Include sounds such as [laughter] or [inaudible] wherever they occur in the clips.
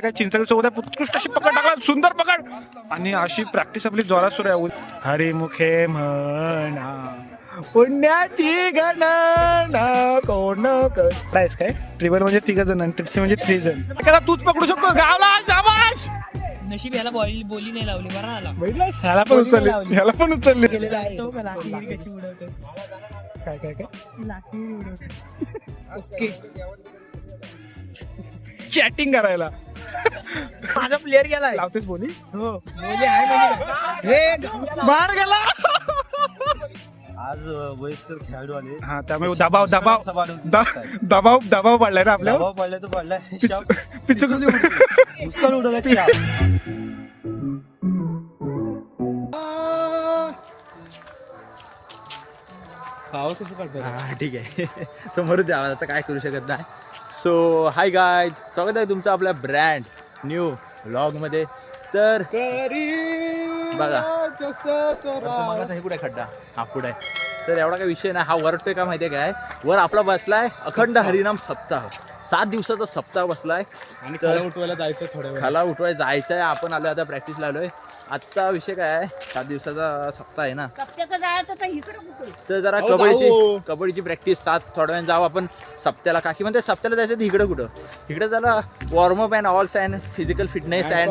काय चिंचणी सोबत उत्कृष्ट अशी पकड टाकला. सुंदर पकड. आणि अशी प्रॅक्टिस आपली जोरात सुरू आहे. हरिमुखे म्हणा पुण्याची गणना कोण करायस काय? ट्रिबल म्हणजे तिघ जण आणि ट्रिपसी म्हणजे थ्री जण. एखादा तूच पकडू शकतो गावला शाबाश नशीब याला बॉल बोली नाही लावली बरं आला? ह्याला पण उचलली. ह्याला पण उचलली. काय काय काय? ओके. चॅटिंग करायला. माझा प्लेअर गेलाय. लावतेस बोली? हो बोली आहे बाहेर गेला. आज वयस्कर खेळाडू आले. हा त्यामुळे दबाव दबाव. दबाव दबाव दबाव पडलाय ना आपल्यावर? दबाव पडलाय तर पडलाय. [laughs] पिचू मुस्कान उडवल्याची हा ठीक आहे. [laughs] तो मरू द्या आता काय करू शकत नाही. सो हाय गायज स्वागत आहे तुमचं आपल्या ब्रँड न्यू मध्ये. तर बघा. हे कुठे खड्डा? हा पुढे आहे. तर एवढा काही विषय नाही. हा वरटोय का माहितीये काय? वर आपला बसलाय अखंड हरिनाम सप्ताह. सात दिवसाचा सप्ताह बसलाय. आणि खाला उठवायला जायचं थोड्या वेळ खाला उठवाय जायचंय. आपण आलो आता प्रॅक्टिस आलोय. आत्ता विषय काय आहे. सात दिवसाचा सप्ताह आहे ना. सप्त्याचं जायचं तर इकडे कुठे? तर जरा अहो, कबड्डीची जाऊ. कबड्डीची प्रॅक्टिस सात थोड्या वेळाने जाऊ आपण सप्त्याला काकी म्हणते सप्त्याला जायचं तर इकडं कुठं? इकडे झाला वॉर्मअप अँड ऑल्स अँड फिजिकल फिटनेस अँड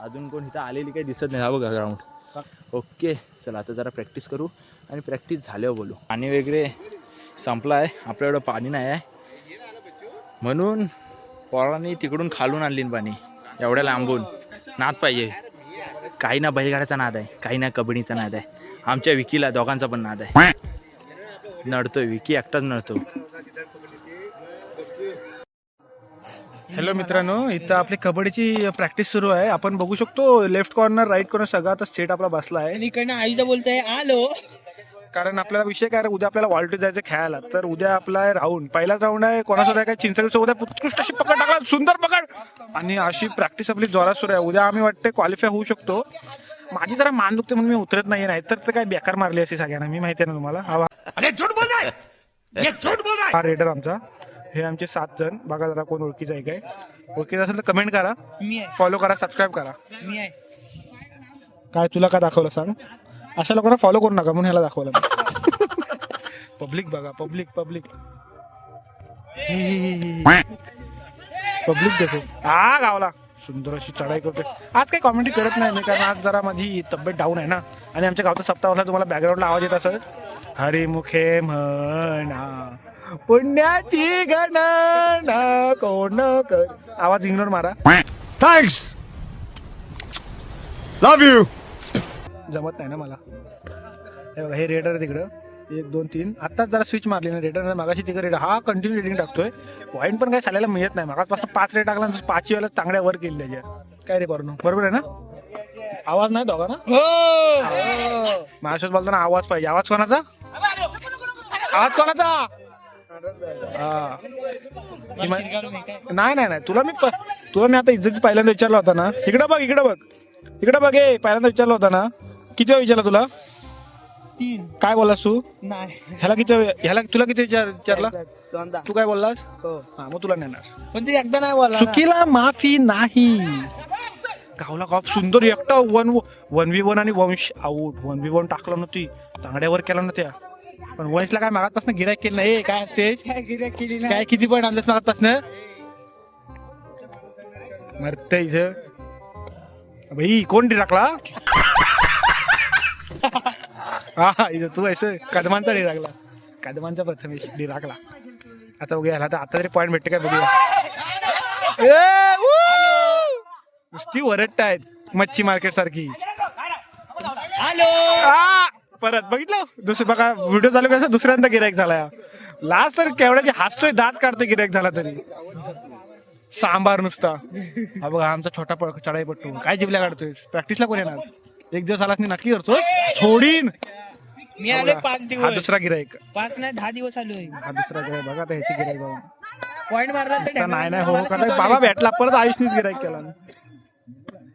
अजून कोण इथं आलेली काही दिसत नाही. हा बघा ग्राउंड ओके चला आता जरा प्रॅक्टिस करू आणि प्रॅक्टिस झाल्यावर बोलू. पाणी वगैरे संपलं आहे आपल्या एवढं पाणी नाही आहे. म्हणून पोरांनी तिकडून खालून आणली पाणी एवढ्या लांबून. नाद पाहिजे. काही ना बैलगाड्याचा नाद आहे काही ना कबड्डीचा नाद आहे. आमच्या विकीला दोघांचा पण नाद आहे. नडतोय विकी एकटाच नडतो. हॅलो मित्रांनो इथं आपली कबड्डीची प्रॅक्टिस सुरू आहे. आपण बघू शकतो लेफ्ट कॉर्नर राईट कॉर्नर सगळा आता सेट आपला बसला आहे. इकडनं आईचा बोलतोय आलो. कारण आपल्याला विषय काय आहे, उद्या आपल्याला वॉल्ट जायचं खेळायला. तर उद्या आपला आहे राऊंड पहिलाच राऊंड आहे कोणासोबत काय? सोबत आहे उत्कृष्ट अशी पकड टाकला सुंदर पकड. आणि अशी प्रॅक्टिस आपली जोरात सुरू आहे. उद्या आम्ही वाटते क्वालिफाय होऊ शकतो. माझी जरा मान दुखते म्हणून मी उतरत नाही नाही तर काय बेकार मारली असे सगळ्यांना. मी माहिती आहे ना तुम्हाला. हा हा रेडर आमचा. हे आमचे सात जण. बघा जरा कोण ओळखीचं आहे काय. ओळखीचं असेल तर कमेंट करा. मी फॉलो करा सबस्क्राईब करा. मी आहे. काय तुला काय दाखवलं सांग? अशा लोकांना फॉलो करू नका म्हणून ह्याला दाखवलं पब्लिक [laughs] बघा पब्लिक पब्लिक पब्लिक देखो. हा गावला. सुंदर अशी चढाई करते आज काही कॉमेडी करत नाही मी कारण आज जरा माझी तब्येत डाऊन आहे ना. आणि आमच्या गावचा सप्ताह तुम्हाला बॅकग्राऊंडला आवाज येत असेल. हरिमुखे म्हणा पुण्याची गणना कोण कर आवाज इग्नोर मारा. Thanks. Love you. जमत नाही ना मला. हे बघा हे रेडर आहे तिकडं. एक दोन तीन. आत्ताच जरा स्विच मारली ना रेडर मागाशी तिकडे रेडर हा कंटिन्यू रेडिंग टाकतोय. पॉईंट पण काय चालायला मिळत नाही. मागासपासून पाच रेड टाकला पाचवी वेळेला चांगल्या वर केली त्याच्या काय रे करून बरोबर आहे ना? आवाज नाही दोघा ना हो! महाराष्ट्रात बोलताना आवाज पाहिजे. आवाज कोणाचा? आवाज कोणाचा? नाही नाही नाही. तुला मी तुला मी आता इज्जत पहिल्यांदा विचारला होता ना. इकडं बघ इकडं बघ. इकडं बघ हे पहिल्यांदा विचारला होता ना. किती वेळा विचारला तुला? तीन. काय बोललास तू? नाही. ह्याला किती वेळ- ह्याला तुला किती विचार विचारला? दोनदा. तू काय बोललास? हो. हा मग तुला नेणार. पण ते एकदा नाही बोलला ना. चुकीला माफी नाही. गावला गाव सुंदर एकटा वन वन व्ही वन आणि वंश आऊट. वन व्ही वन टाकलं ना ती तांगड्यावर केला ना त्या पण वंशला काय मागातपासून गिरायक केलं नाही? काय स्टेज काय गिऱ्हाईक केली काय नाही किती पण आणलंस मागातपासून मरते इथं. भाई कोण टाकला? हा इथं तू ऐस कदमांचा डी लागला. कदमांचा प्रथमेश डी लागला. आता बघूया ह्याला तर आता तरी पॉईंट भेटते काय बघूया! नुसती वरट्ट मच्छी मार्केट सारखी! परत बघितलं? दुसरं बघा व्हिडिओ चालू कसं? दुसऱ्यांदा गिरायक झाला. लास्ट तर केवढ्याची हसतोय दात काढतोय गिरायक झाला तरी. सांबार नुसता. हा बघा आमचा छोटा पळ चढाई पट्टू काय जिबल्या काढतोय प्रॅक्टिसला कोण येणार? एक दिवस आलास नाटकी करतो सोडीन. मी आलोय पाच हा दिवस. दुसरा गिरायक पाच नाही दहा दिवस आलोय. हा दुसरा गिरायक बघा आता ह्याची गिरायक बाबा पॉइंट मारला तर नाही नाही हो हो, कारण बाबा भेटला परत आयुषनीच गिरायक केला.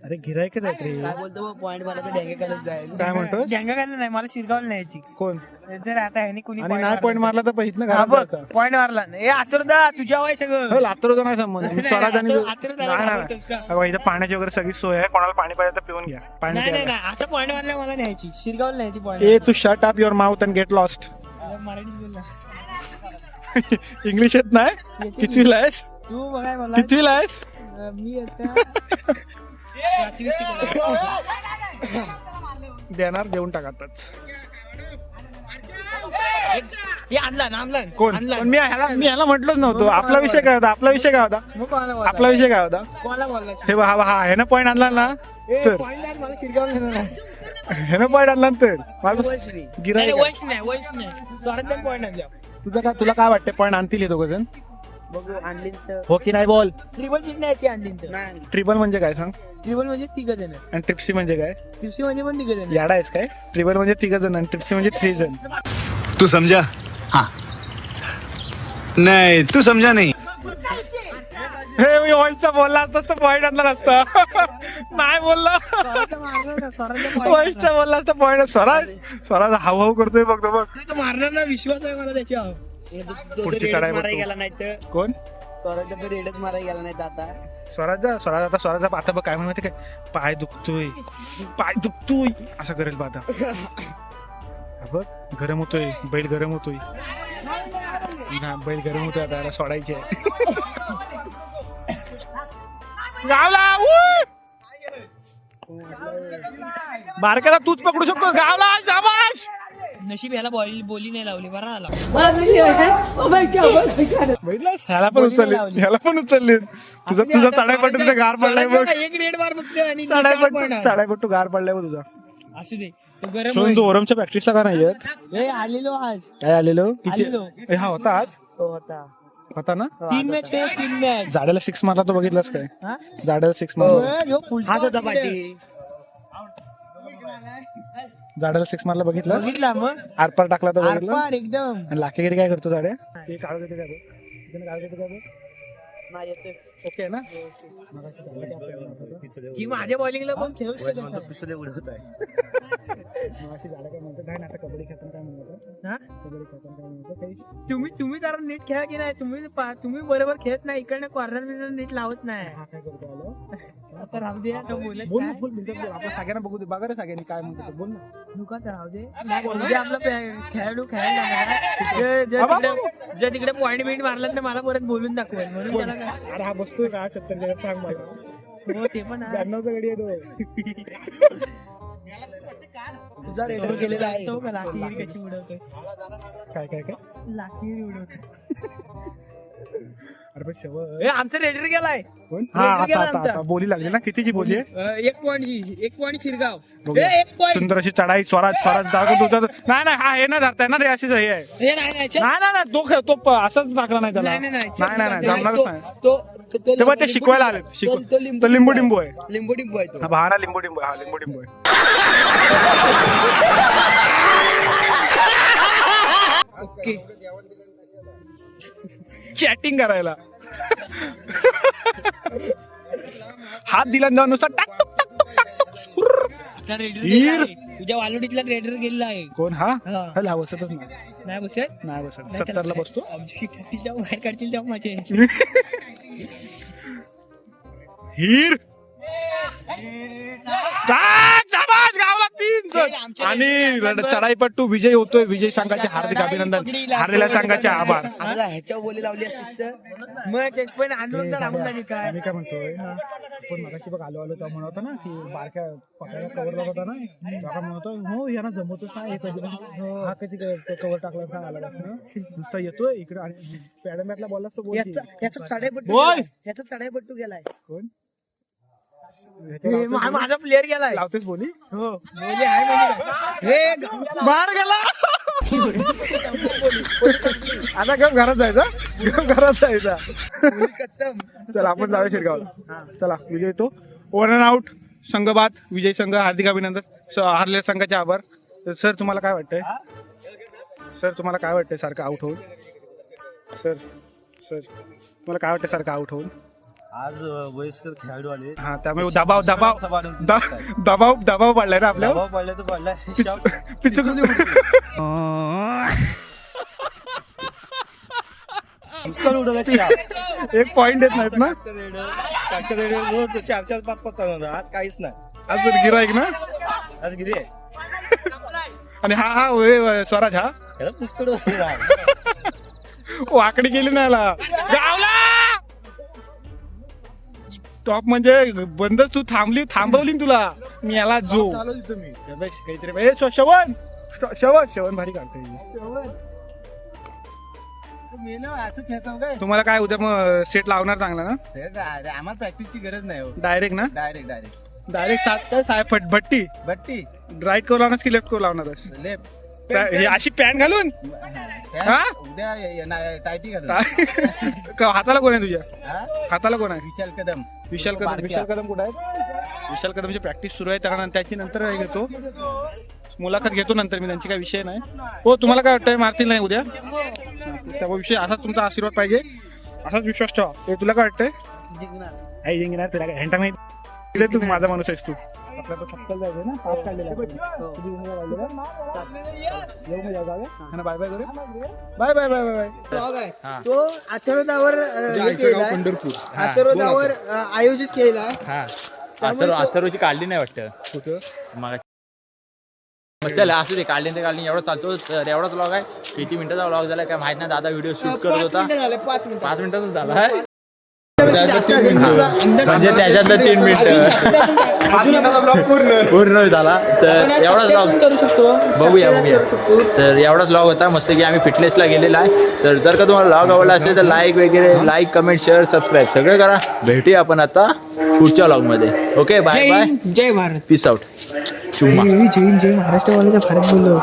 अरे गिरायकच आहेत रे. काय बोलतो पॉईंट मला तर डेंगे काढत जाईल. काय म्हणतोस? डेंगा काढलं नाही मला शिरगावला न्यायची कोण? जर आता ह्यानी कुणी आणि नाही पॉईंट मारला तर पहिलं हा घरात जायचा. पॉईंट मारला. ए आतुरदा तुझ्या वय सगळं. लातूरचा नाही संबंध. मी नाही, स्वराज आणि लातूर- लातूर त्याला नाही, नाही, घाबरतोस का? नाही. अगं, इथं पाण्याची वगैरे सगळी सोय आहे. कोणाला पाणी पाहिजे तर पिऊन घ्या. पाणी नाही नाही प्यायला. नाही आता पॉईंट मारल्या मला न्यायची शिरगावला न्यायची ए point Tu shut up your mouth and get lost मराठीत बोल ना. [laughs] इंग्लिश येत नाही? कितवीला आहेस? तू बघाय मला. कितवीला आहेस? अं, मी आता. [laughs] देणार देऊन टाकतात हे आणला ना आणला. कोण? पण मी ह्याला मी ह्याला म्हटलोच नव्हतो. आपला विषय काय होता? आपला विषय काय होता? आपला विषय काय होता? हे बघ, हा हा. ह्यानं पॉईंट आणला ना? तर. आहे. ह्यानं पॉईंट आणला ना तर? गिराय तुझं काय तुला काय वाटतं पॉईंट आणतील हे दोघं जण बघू आणली तर हो की नाही बोल. ट्रिपल न्यायची आणली तर. ट्रिपल म्हणजे काय सांग? ट्रिपल म्हणजे तिघ जण. आणि ट्रिप्सी म्हणजे काय? ट्रिप्सी म्हणजे पण तिघ जण. याडा आहेस काय? ट्रिपल म्हणजे तिघ जण आणि ट्रिप्सी म्हणजे थ्री जण. तू समझा हाँ. नहीं तू समझा नहीं. हे मी वॉइसचा बोलला असतास तर पॉईंट आणला नसता नाही बोलला. वॉइसचा बोलला असता पॉईंट स्वराज स्वराज हाव हाव करतोय बघतो बघ. तो मारणार ना विश्वास आहे मला त्याच्यावर. पुढची चढाई बघतो. गेला नाही तर कोण? स्वराज्य तर रेडच मारायला गेला नाही तर आता. स्वराज स्वराज आता स्वराज आता बघ काय म्हणते काय पाय दुखतोय. पाय दुखतोय. असं करेल बा आता हा बघ गरम होतोय. बैल गरम होतोय. ना बैल गरम होतोय आता याला सोडायचे गावला उय! बारक्याला तूच पकडू शकतो गावला शाबाश नशीब याला बॉली बोली नाही लावली बरा आला. बघितलास? ह्याला पण उचलले. लावली. ह्याला पण उचलले. तुझा तुझा चढाईपट्टू तुझा गार पडलाय बघ. एक रेड बार बघतोय आणि चार point चढाईपट्टू आहे. चढाईपट्टू गार पडलाय बघ तुझा. असू दे. तो गरम सोन होईल. तू ओरमच्या प्रॅक्टिसला का नाही येत? ए आलेलो आज. काय आलेलो? किती? आलेलो. ए, हा होता आज? तो होता. होता ना? तीन मॅच तीन मॅच जाड्याला सिक्स मारला तो बघितलास काय? हा? जाड्याला सिक्स मारला. फुलचा होता पाठी जाड्याला सिक्स मारला बघितलास बघितला मग आरपार टाकला तो बघितला आरपार एकदम आणि लाखेगिरी काय करतो जाड्या ते काळ देते काय बघ. इकडे काळ देते काय बघ. नाही येतोय. ओके ना की माझ्या बॉलिंगला पण खेळू शकत नाही. पिचले उडवत आहे अशी जाड्या काय म्हणतात नाही ना आता कबड्डी खेळताना काय म्हणतात हा? कबड्डी खेळताना काय म्हणतात काही तुम्ही तुम्ही जरा नीट खेळा की नाही? तुम्ही पा- तुम्ही बरोबर खेळत नाही इकडनं कॉर्नर बिर्नर नीट लावत नाही. हा काय करतो आलो आता राहू दे आता बोलत बोल ना काय? बोल मिनिटात बोल आपण सगळ्यांना बघू दे बघा रे सगळ्यांनी काय म्हणतो ते. बोल ना. राहू दे. उद्या आपला प्लॅ- खेळाडू खेळायला लागणार. जे- जे तिकडे- जे तिकडे पॉईंट बिंट मारला तर मला परत बोलून दाखवेल. म्हणून त्याला काय? अरे हा बसतोय का? सत्तर सांग मला. हो ते पण आहे. ब्याण्णवचा गडी आहे तो तुझा रेडर गेलेला आहे. तो लाकीर कशी उडवतोय? काय काय काय? लाकीर उडवतोय. [laughs] अरे पण शेवट ए, आमचा रेडर गेलाय कोण? हा आता गेला आता आमचा. आता. बोली लागली ना कितीची बोली आहे? अ, एक पॉईंट एक पॉईंट शिरगाव. बघूया. ए, एक पॉईंट सुंदर अशी चढाई स्वराज स्वराज दाखवत होता. नाही नाही हा हे ना धरताय ना रे अशीच हे आहे. हे नाही नाही चल. नाही नाही नाही, तो खे- तो प- असंच टाकला नाही त्याला. नाही, नाही, नाही, चल, नाही नाही नाही नाही, जमणारच तो- नाही. तो तेव्हा ते शिकवायला आले तो- शिकव तो तो लिंबू डिंबू आहे. लिंबू डिंबू आहे तो. हा बहारा लिंबू डिंबू आहे, हा लिंबू डिंबू आहे. ओके. चॅटिंग करायला. हात दिला न जाऊन नुसता टाक टुक, टाक टुक, टाक टुक. हुर्र. आता रेडर हीर. गेला आहे. तुझ्या वालोडीतला रेडर गेलेला आहे. कोण हा? हा. बसतच नाही. नाही बसत? नाही बसत. सत्तरला बसतो. आमची जाऊ बाहेर काढतील जाऊ माझे हिर काय, शाबास, गावला तीन ते आणि चढाईपट्टू विजय होतोय विजय संघाचे हार्दिक अभिनंदन. हारलेल्या संघाचे आभार. ह्याच्या बोली लावली मग ते पण काय? मी काय म्हणतोय मगाशी बघ आलो आलो तेव्हा म्हणत होता ना की बारक्या पकडायला कव्हर लागत होता ना म्हणतो हो यांना जमतच नाही हे कधी हा. कधी कव्हर टाकला सांग आला नुसता येतोय इकडे आणि पॅडमॅटला बोललास तो बोल की. याचा चढाईपट्टू. याचा चढाईपट्टू गेलाय. कोण? हे मा- माझा प्लेअर गेलाय. लावतेस बोली? हो. बोली आहे म्हणजे काय? हे गावला. बाहेर गेला. आता गप घरात जायचा. गप घरात जायचा. चला आपण जाऊया शिरगावला. चला विजय येतो. ओव्हर अँड आउट संघ बाद विजय संघ हार्दिक अभिनंदन. स- हारलेल्या संघाचे आभार. तर सर तुम्हाला काय वाटतंय? सर तुम्हाला काय वाटतंय सारखं आउट होऊन? सर सर तुम्हाला काय वाटतं सारखं आउट होऊन? आज वयस्कर खेळाडू आले हा त्यामुळे दबाव दबाव वाढून द- दबाव दबाव पडलाय ना आपल्यावर? दबाव पडला तर पडला पिच्चू मुस्कान उडवला शाप. एक पॉइंट देत नाहीत ना? रोज चार चार पाच पाच चालवणार. आज काहीच नाही. आज गिराईक ना? आज किती आहे. आणि हा हा होय, होय, स्वराज हा? याला पुष्कळ वाकडी गेली नाही याला. स्टॉप म्हणजे बंदच तू थांबली थांबवली ना तुला. मी याला जो बस, काहीतरी ए, श- श्रवण श- श्रवण श्रवण भारी काढतोय असं खेळतो काय? तुम्हाला काय उद्या मग सेट लावणार चांगला ना? आम्हाला प्रॅक्टिसची गरज नाही हो. डायरेक्ट ना? डायरेक्ट डायरेक्ट डायरेक्ट सात काय साय फट भट्टी. बट्टी राईट करू लागणार की लेफ्ट करू लागणार? लेफ्ट ही अशी पॅन्ट घालून? हा? उद्या ये- ये- नाही, टायटी घालून. [laughs] का- हाताला कोण आहे तुझ्या? हा? हाताला कोण आहे? विशाल कदम. विशाल कदम. बारक्या. विशाल कदम कुठे आहे विशाल कदमची प्रॅक्टिस सुरू आहे. त्यानंतर त्याची नंतर हे घेतो. मुलाखत घेतो नंतर मी. त्यांची काही विषय नाही. हो तुम्हाला काय वाटतंय? मारतील नाही उद्या? त्यामुळे विषय असाच तुमचा आशीर्वाद पाहिजे. असाच विश्वास ठेवा. हे तुला काय वाटतंय? जिंकणार. आई जिंकणार तुला काय हँटा नाही इकडे तू माझा माणूस आहेस तू. आपला तो शक्कल जायचं ना? पास काढलेला? येऊ? हा. बाय बाय करू. Bye bye bye bye bye हा. तो आचरदावर आचरदावर आयोजित केला. हा. अथर्वची काढली नाही वाटतं. मग मग चल असू दे. काढली तर काढली एवढा चालतो. तर एवढाच व्लॉग आहे. किती मिनिटाचा व्लॉग झाला काय माहीत नाही. दादा व्हिडिओ शूट करत होता. झाले पाच मिनिटं. पाच मिनिटाचाच झाला म्हणजे त्याच्यातलं तीन मिनिटं. पूर्ण झाला तर एवढाच व्लॉग करू शकतो. बघूया बघूया. तर एवढाच व्लॉग होता. मस्त की आम्ही फिटनेसला गेलेला आहे. तर जर का तुम्हाला व्लॉग आवडला असेल तर लाईक वगैरे लाईक कमेंट शेअर सबस्क्राईब सगळं करा. भेटूया आपण आता पुढच्या व्लॉगमध्ये ओके बाय जय बाय हिंद जय भारत. पीस आउट चुम्मा जय जय महाराष्ट्र वाल्याचा भारत बोललो.